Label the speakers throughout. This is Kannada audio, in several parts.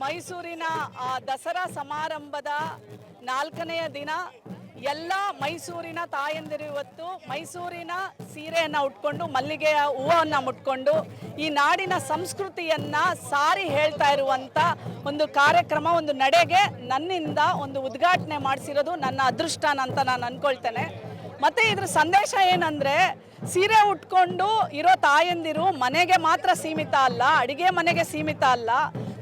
Speaker 1: ಮೈಸೂರಿನ ದಸರಾ ಸಮಾರಂಭದ ನಾಲ್ಕನೆಯ ದಿನ ಎಲ್ಲ ಮೈಸೂರಿನ ತಾಯಂದಿರು ಇವತ್ತು ಮೈಸೂರಿನ ಸೀರೆಯನ್ನು ಉಟ್ಕೊಂಡು, ಮಲ್ಲಿಗೆಯ ಹೂವನ್ನ ಮುಟ್ಕೊಂಡು, ಈ ನಾಡಿನ ಸಂಸ್ಕೃತಿಯನ್ನ ಸಾರಿ ಹೇಳ್ತಾ ಇರುವಂತ ಒಂದು ಕಾರ್ಯಕ್ರಮ, ಒಂದು ನಡೆಗೆ ನನ್ನಿಂದ ಒಂದು ಉದ್ಘಾಟನೆ ಮಾಡಿಸಿರೋದು ನನ್ನ ಅದೃಷ್ಟ ಅಂತ ನಾನು ಅಂದ್ಕೊಳ್ತೇನೆ ಮತ್ತೆ ಇದ್ರ ಸಂದೇಶ ಏನಂದ್ರೆ, ಸೀರೆ ಉಟ್ಕೊಂಡು ಇರೋ ತಾಯಂದಿರು ಮನೆಗೆ ಮಾತ್ರ ಸೀಮಿತ ಅಲ್ಲ, ಅಡಿಗೆ ಮನೆಗೆ ಸೀಮಿತ ಅಲ್ಲ,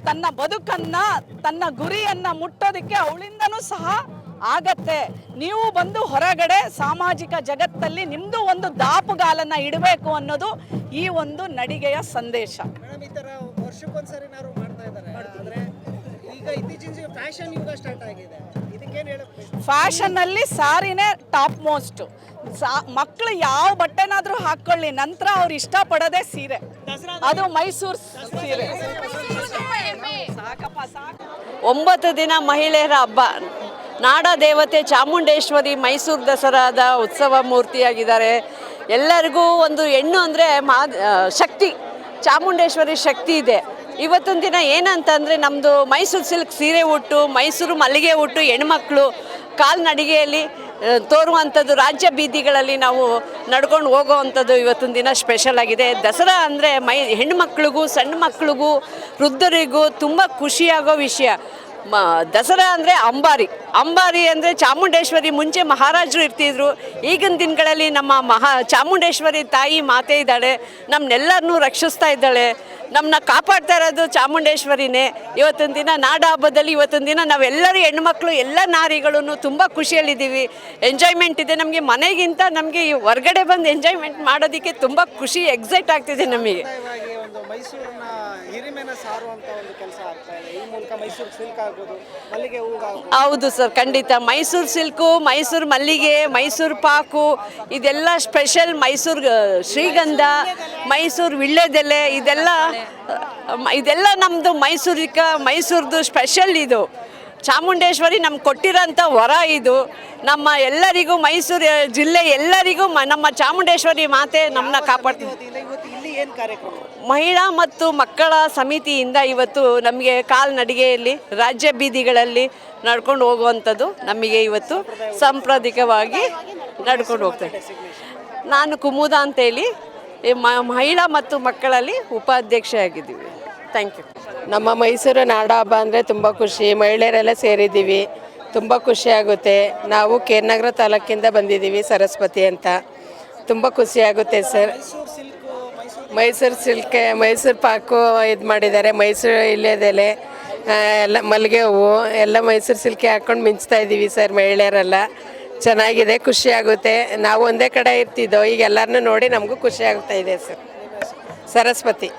Speaker 1: ತನ್ನ ಬದುಕನ್ನ, ತನ್ನ ಗುರಿಯನ್ನ ಮುಟ್ಟೋದಕ್ಕೆ ಅವಳಿಂದನೂ ಸಹ ಆಗತ್ತೆ. ನೀವು ಬಂದು ಹೊರಗಡೆ ಸಾಮಾಜಿಕ ಜಗತ್ತಲ್ಲಿ ನಿಮ್ದು ಒಂದು ದಾಪುಗಾಲನ್ನ ಇಡಬೇಕು ಅನ್ನೋದು ಈ ಒಂದು ನಡಿಗೆಯ ಸಂದೇಶ.
Speaker 2: ಫ್ಯಾಷನ್ ಯುಗ ಸ್ಟಾರ್ಟ್ ಆಗಿದೆ. ಇದಕ್ಕೇನು ಹೇಳಕ್ ಬಯಸ್ತೀರಾ?
Speaker 1: ಫ್ಯಾಷನ್ ಅಲ್ಲಿ ಸಾರಿನೇ ಟಾಪ್ ಮೋಸ್ಟ್. ಮಕ್ಕಳು ಯಾವ ಬಟ್ಟೆನಾದ್ರೂ ಹಾಕೊಳ್ಳಿ ನಂತರ ಅವ್ರು ಇಷ್ಟಪಡೋದೇ ಸೀರೆ. ಅದು ಮೈಸೂರು ಸೀರೆ.
Speaker 3: ಒಂಬತ್ತು ದಿನ ಮಹಿಳೆಯರ ಹಬ್ಬ. ನಾಡ ದೇವತೆ ಚಾಮುಂಡೇಶ್ವರಿ ಮೈಸೂರು ದಸರಾದ ಉತ್ಸವ ಮೂರ್ತಿಯಾಗಿದ್ದಾರೆ. ಎಲ್ಲರಿಗೂ ಒಂದು ಹೆಣ್ಣು ಅಂದರೆ ಮಾ ಶಕ್ತಿ, ಚಾಮುಂಡೇಶ್ವರಿ ಶಕ್ತಿ ಇದೆ. ಇವತ್ತೊಂದು ದಿನ ಏನಂತಂದರೆ ನಮ್ಮದು ಮೈಸೂರು ಸಿಲ್ಕ್ ಸೀರೆ ಉಟ್ಟು, ಮೈಸೂರು ಮಲ್ಲಿಗೆ ಉಟ್ಟು ಹೆಣ್ಮಕ್ಳು ಕಾಲ್ನಡಿಗೆಯಲ್ಲಿ ತೋರುವಂಥದ್ದು ರಾಜ್ಯ ಬೀದಿಗಳಲ್ಲಿ ನಾವು ನಡ್ಕೊಂಡು ಹೋಗೋವಂಥದ್ದು ಇವತ್ತೊಂದು ದಿನ ಸ್ಪೆಷಲ್ ಆಗಿದೆ. ದಸರಾ ಅಂದರೆ ಮೈ ಹೆಣ್ಮಕ್ಳಿಗೂ ಸಣ್ಣ ಮಕ್ಳಿಗೂ, ವೃದ್ಧರಿಗೂ ತುಂಬ ಖುಷಿಯಾಗೋ ವಿಷಯ. ಮ, ದಸರಾ ಅಂದರೆ ಅಂಬಾರಿ. ಅಂಬಾರಿ ಅಂದರೆ ಚಾಮುಂಡೇಶ್ವರಿ ಮುಂಚೆ ಮಹಾರಾಜರು ಇರ್ತಿದ್ರು. ಈಗಿನ ದಿನಗಳಲ್ಲಿ ನಮ್ಮ ಮಹಾ, ಚಾಮುಂಡೇಶ್ವರಿ ತಾಯಿ ಮಾತೆ ಇದ್ದಾಳೆ. ನಮ್ಮನ್ನೆಲ್ಲರನ್ನು ರಕ್ಷಿಸ್ತಾ ಇದ್ದಾಳೆ. ನಮ್ಮನ್ನ ಕಾಪಾಡ್ತಾ ಇರೋದು ಚಾಮುಂಡೇಶ್ವರಿನೇ. ಇವತ್ತೊಂದು ದಿನ ನಾಡ ಹಬ್ಬದಲ್ಲಿ ಇವತ್ತೊಂದು ದಿನ ನಾವೆಲ್ಲರೂ ಹೆಣ್ಮಕ್ಳು, ಎಲ್ಲ ನಾರಿಗಳು ತುಂಬ ಖುಷಿಯಲ್ಲಿದ್ದೀವಿ. ಎಂಜಾಯ್ಮೆಂಟ್ ಇದೆ ನಮಗೆ. ಮನೆಗಿಂತ ನಮಗೆ ಹೊರಗಡೆ ಬಂದು ಎಂಜಾಯ್ಮೆಂಟ್ ಮಾಡೋದಕ್ಕೆ ತುಂಬ ಖುಷಿ ಎಕ್ಸೈಟ್ ಆಗ್ತಿದೆ ನಮಗೆ.
Speaker 2: ಮೈಸೂರಿನ ಹಿರಿಮೆನ ಸಾರುವಂತ ಒಂದು ಕೆಲಸ ಆಗ್ತಾ ಇದೆ. ಈ ಮೂಲಕ ಮೈಸೂರು ಸಿಲ್ಕ್ ಆಗ್ಬೋದು ಮಲ್ಲಿಗೆ
Speaker 3: ಹೌದು ಸರ್ ಖಂಡಿತ. ಮೈಸೂರು ಸಿಲ್ಕು ಮೈಸೂರು ಮಲ್ಲಿಗೆ ಮೈಸೂರು ಪಾಕು ಇದೆಲ್ಲ ಸ್ಪೆಷಲ್ ಮೈಸೂರು ಶ್ರೀಗಂಧ ಮೈಸೂರು ವಿಳ್ಳೆದೆಲೆ ಇದೆಲ್ಲ ಇದೆಲ್ಲ ನಮ್ಮದು ಮೈಸೂರಿಕ ಮೈಸೂರ್ದು ಸ್ಪೆಷಲ್ ಇದು. ಚಾಮುಂಡೇಶ್ವರಿ ನಮ್ಗೆ ಕೊಟ್ಟಿರೋಂಥ ವರ ಇದು. ನಮ್ಮ ಎಲ್ಲರಿಗೂ ಮೈಸೂರು ಜಿಲ್ಲೆ ಎಲ್ಲರಿಗೂ ನಮ್ಮ ಚಾಮುಂಡೇಶ್ವರಿ ಮಾತೆ ನಮ್ಮನ್ನ ಕಾಪಾಡ್ತೀವಿ
Speaker 2: ಏನು ಕಾರ್ಯಕ್ರಮ?
Speaker 3: ಮಹಿಳಾ ಮತ್ತು ಮಕ್ಕಳ ಸಮಿತಿಯಿಂದ ಇವತ್ತು ನಮಗೆ ಕಾಲ್ನಡಿಗೆಯಲ್ಲಿ ರಾಜ್ಯ ಬೀದಿಗಳಲ್ಲಿ ನಡ್ಕೊಂಡು ಹೋಗುವಂಥದ್ದು ನಮಗೆ ಇವತ್ತು ಸಾಂಪ್ರದಾಯಿಕವಾಗಿ ನಡ್ಕೊಂಡು ಹೋಗ್ತೇವೆ ನಾನು ಕುಮುದ ಅಂತೇಳಿ ಈ ಮ- ಮಹಿಳಾ ಮತ್ತು ಮಕ್ಕಳಲ್ಲಿ ಉಪಾಧ್ಯಕ್ಷೆ ಆಗಿದ್ದೀವಿ ಥ್ಯಾಂಕ್ ಯು
Speaker 4: ನಮ್ಮ ಮೈಸೂರು ನಾಡ ಹಬ್ಬ ಅಂದರೆ ತುಂಬ ಖುಷಿ. ಮಹಿಳೆಯರೆಲ್ಲ ಸೇರಿದ್ದೀವಿ. ತುಂಬ ಖುಷಿಯಾಗುತ್ತೆ ನಾವು ಕೇರ್ನಗರ ತಾಲೂಕಿಂದ ಬಂದಿದ್ದೀವಿ ಸರಸ್ವತಿ ಅಂತ. ತುಂಬ ಖುಷಿಯಾಗುತ್ತೆ ಸರ್. ಮೈಸೂರು ಸಿಲ್ಕೆ, ಮೈಸೂರು ಪಾಕು ಇದು ಮಾಡಿದ್ದಾರೆ. ಮೈಸೂರು ಇಲ್ಲೇದೆಲೆ ಎಲ್ಲ ಮಲ್ಲಿಗೆ ಹೂವು, ಎಲ್ಲ ಮೈಸೂರು ಸಿಲ್ಕೆ ಹಾಕ್ಕೊಂಡು ಮಿಂಚ್ತಾ ಇದ್ದೀವಿ ಸರ್ ಮಹಿಳೆಯರೆಲ್ಲ. ಚೆನ್ನಾಗಿದೆ, ಖುಷಿ ಆಗುತ್ತೆ. ನಾವು ಒಂದೇ ಕಡೆ ಇರ್ತಿದ್ದೋ, ಈಗ ಎಲ್ಲರನ್ನೂ ನೋಡಿ ನಮಗೂ ಖುಷಿ ಆಗ್ತಾ ಇದೆ ಸರ್. ಸರಸ್ವತಿ.